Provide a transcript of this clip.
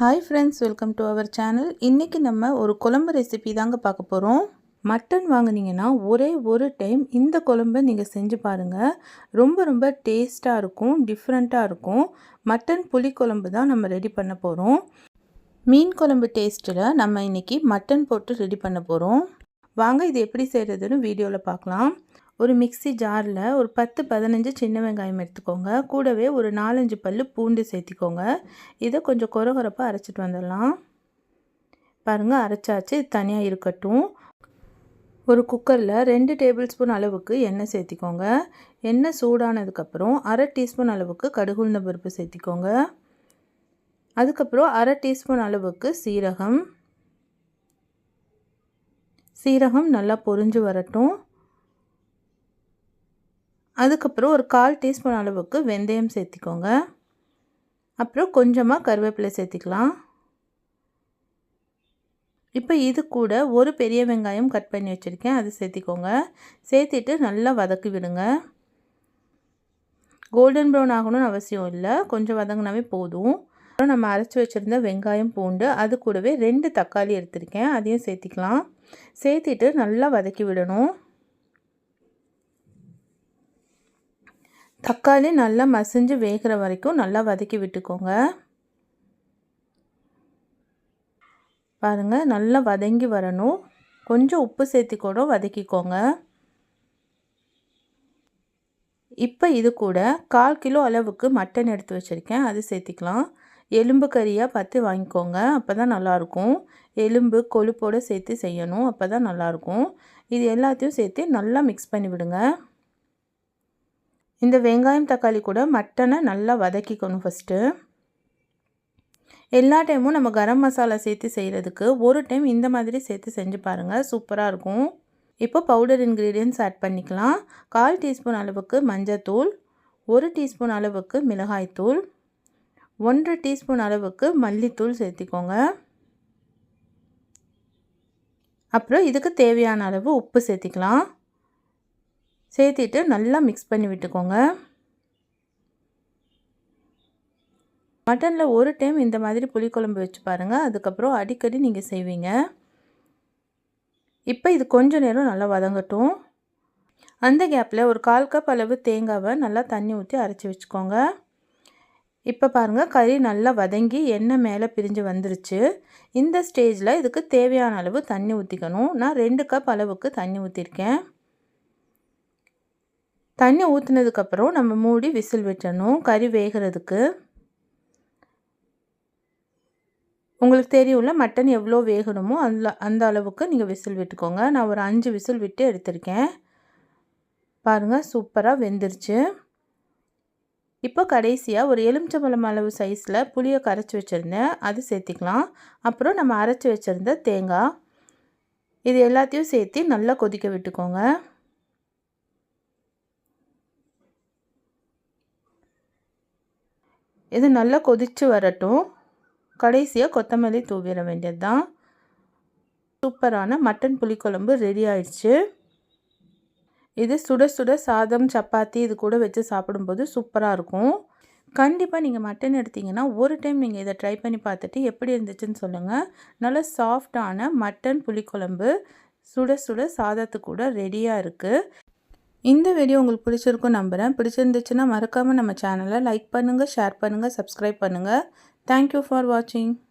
Hi friends welcome to our channel இன்றைக்கி நம்ம ஒரு குழம்பு ரெசிபி தாங்க பார்க்க போகிறோம் மட்டன் வாங்குனீங்கன்னா ஒரே ஒரு டைம் இந்த குழம்பை நீங்கள் செஞ்சு பாருங்கள் ரொம்ப ரொம்ப டேஸ்ட்டாக இருக்கும் டிஃப்ரெண்ட்டாக இருக்கும். மட்டன் புளி குழம்பு தான் நம்ம ரெடி பண்ண போகிறோம் மீன் குழம்பு டேஸ்ட்டில் நம்ம இன்றைக்கி மட்டன் போட்டு ரெடி பண்ண போகிறோம் வாங்க இது எப்படி செய்கிறதுன்னு வீடியோவில் பார்க்கலாம். ஒரு மிக்ஸி ஜாரில் ஒரு பத்து பதினஞ்சு சின்ன வெங்காயம் எடுத்துக்கோங்க. கூடவே ஒரு நாலஞ்சு பல் பூண்டு சேர்த்திக்கோங்க. இதை கொஞ்சம் குறகுறப்பாக அரைச்சிட்டு வந்துடலாம். பாருங்கள் அரைச்சாச்சு. இது தனியாக இருக்கட்டும். ஒரு குக்கரில் ரெண்டு டேபிள் ஸ்பூன் அளவுக்கு எண்ணெய் சேர்த்திக்கோங்க. எண்ணெய் சூடானதுக்கப்புறம் அரை டீஸ்பூன் அளவுக்கு கடுகுழுந்த பருப்பு சேர்த்திக்கோங்க. அதுக்கப்புறம் அரை டீஸ்பூன் அளவுக்கு சீரகம். சீரகம் நல்லா பொரிஞ்சு வரட்டும். அதுக்கப்புறம் ஒரு கால் டீஸ்பூன் அளவுக்கு வெந்தயம் சேர்த்திக்கோங்க. அப்புறம் கொஞ்சமாக கருவேப்பிலை சேர்த்திக்கலாம். இப்போ இது கூட ஒரு பெரிய வெங்காயம் கட் பண்ணி வச்சுருக்கேன். அது சேர்த்திக்கோங்க. சேர்த்திட்டு நல்லா வதக்கி விடுங்க. கோல்டன் ப்ரௌன் ஆகணும்னு அவசியம் இல்லை. கொஞ்சம் வதங்கினாவே போதும். அப்புறம் நம்ம அரைச்சி வச்சுருந்த வெங்காயம் பூண்டு அது கூடவே ரெண்டு தக்காளி எடுத்திருக்கேன். அதையும் சேர்த்திக்கலாம். சேர்த்திட்டு நல்லா வதக்கி விடணும். தக்காளி நல்லா மசிஞ்சு வேகிற வரைக்கும் நல்லா வதக்கி விட்டுக்கோங்க. பாருங்கள் நல்லா வதங்கி வரணும். கொஞ்சம் உப்பு சேர்த்தி கூட வதக்கிக்கோங்க. இப்போ இது கூட கால் கிலோ அளவுக்கு மட்டன் எடுத்து வச்சுருக்கேன். அது சேர்த்திக்கலாம். எலும்பு கறியாக பார்த்து வாங்கிக்கோங்க. அப்போ தான் நல்லாயிருக்கும். எலும்பு கொழுப்போடு சேர்த்து செய்யணும். அப்போ தான் நல்லாயிருக்கும். இது எல்லாத்தையும் சேர்த்து நல்லா மிக்ஸ் பண்ணி விடுங்க. இந்த வெங்காயம் தக்காளி கூட மட்டனை நல்லா வதக்கிக்கணும் ஃபஸ்ட்டு எல்லா டைமும் நம்ம கரம் மசாலா சேர்த்து செய்கிறதுக்கு ஒரு டைம் இந்த மாதிரி சேர்த்து செஞ்சு பாருங்கள் சூப்பராக இருக்கும். இப்போ பவுடர் இன்க்ரீடியன்ஸ் ஆட் பண்ணிக்கலாம். கால் டீஸ்பூன் அளவுக்கு மஞ்சத்தூள் ஒரு டீஸ்பூன் அளவுக்கு மிளகாய்த்தூள் ஒன்றரை டீஸ்பூன் அளவுக்கு மல்லித்தூள் சேர்த்திக்கோங்க. அப்புறம் இதுக்கு தேவையான அளவு உப்பு சேர்த்திக்கலாம். சேர்த்திட்டு நல்லா மிக்ஸ் பண்ணி விட்டுக்கோங்க. மட்டனில் ஒரு டைம் இந்த மாதிரி புளிக்குழம்பு வச்சு பாருங்கள் அதுக்கப்புறம் அடிக்கடி நீங்கள் செய்வீங்க. இப்போ இது கொஞ்சம் நேரம் நல்லா வதங்கட்டும். அந்த கேப்பில் ஒரு கால் கப் அளவு தேங்காவை நல்லா தண்ணி ஊற்றி அரைச்சி வச்சுக்கோங்க. இப்போ பாருங்கள் கறி நல்லா வதங்கி எண்ணெய் மேலே பிரிஞ்சு வந்துருச்சு. இந்த ஸ்டேஜில் இதுக்கு தேவையான அளவு தண்ணி ஊற்றிக்கணும் நான் ரெண்டு கப் அளவுக்கு தண்ணி ஊற்றிருக்கேன் தண்ணி ஊற்றினதுக்கப்புறம் நம்ம மூடி விசில் விட்டணும். கறி வேகிறதுக்கு. உங்களுக்கு தெரியும்ல மட்டன் எவ்வளோ வேகணுமோ அந்த அந்த அளவுக்கு நீங்கள் விசில் விட்டுக்கோங்க. நான் ஒரு அஞ்சு விசில் விட்டு எடுத்திருக்கேன். பாருங்கள் சூப்பராக வெந்துருச்சு. இப்போ கடைசியாக ஒரு எலுமிச்சம்பழம் அளவு சைஸில் புளியை கரைச்சி வச்சுருந்தேன். அது சேர்த்திக்கலாம். அப்புறம் நம்ம அரைச்சி வச்சுருந்த தேங்காய். இது எல்லாத்தையும் சேர்த்து நல்லா கொதிக்க விட்டுக்கோங்க. இது நல்லா கொதித்து வரட்டும். கடைசியாக கொத்தமல்லி தூவிட வேண்டியது தான் சூப்பரான மட்டன் புளிக்குழம்பு ரெடி ஆயிடுச்சு. இது சுட சுட சாதம் சப்பாத்தி இது கூட வச்சு சாப்பிடும்போது சூப்பராக இருக்கும். கண்டிப்பாக நீங்கள் மட்டன் எடுத்திங்கன்னா ஒரு டைம் நீங்கள் இதை ட்ரை பண்ணி பார்த்துட்டு எப்படி இருந்துச்சுன்னு சொல்லுங்கள் நல்ல சாஃப்டான மட்டன் புளிக்குழம்பு சுட சுட சாதத்து கூட ரெடியாக இருக்குது இந்த வீடியோ உங்களுக்கு பிடிச்சிருக்கும் நம்புகிறேன் பிடிச்சிருந்துச்சுன்னா மறக்காமல் நம்ம சேனலை லைக் பண்ணுங்கள் ஷேர் பண்ணுங்கள் சப்ஸ்கிரைப் பண்ணுங்கள் தேங்க்யூ ஃபார் வாட்சிங்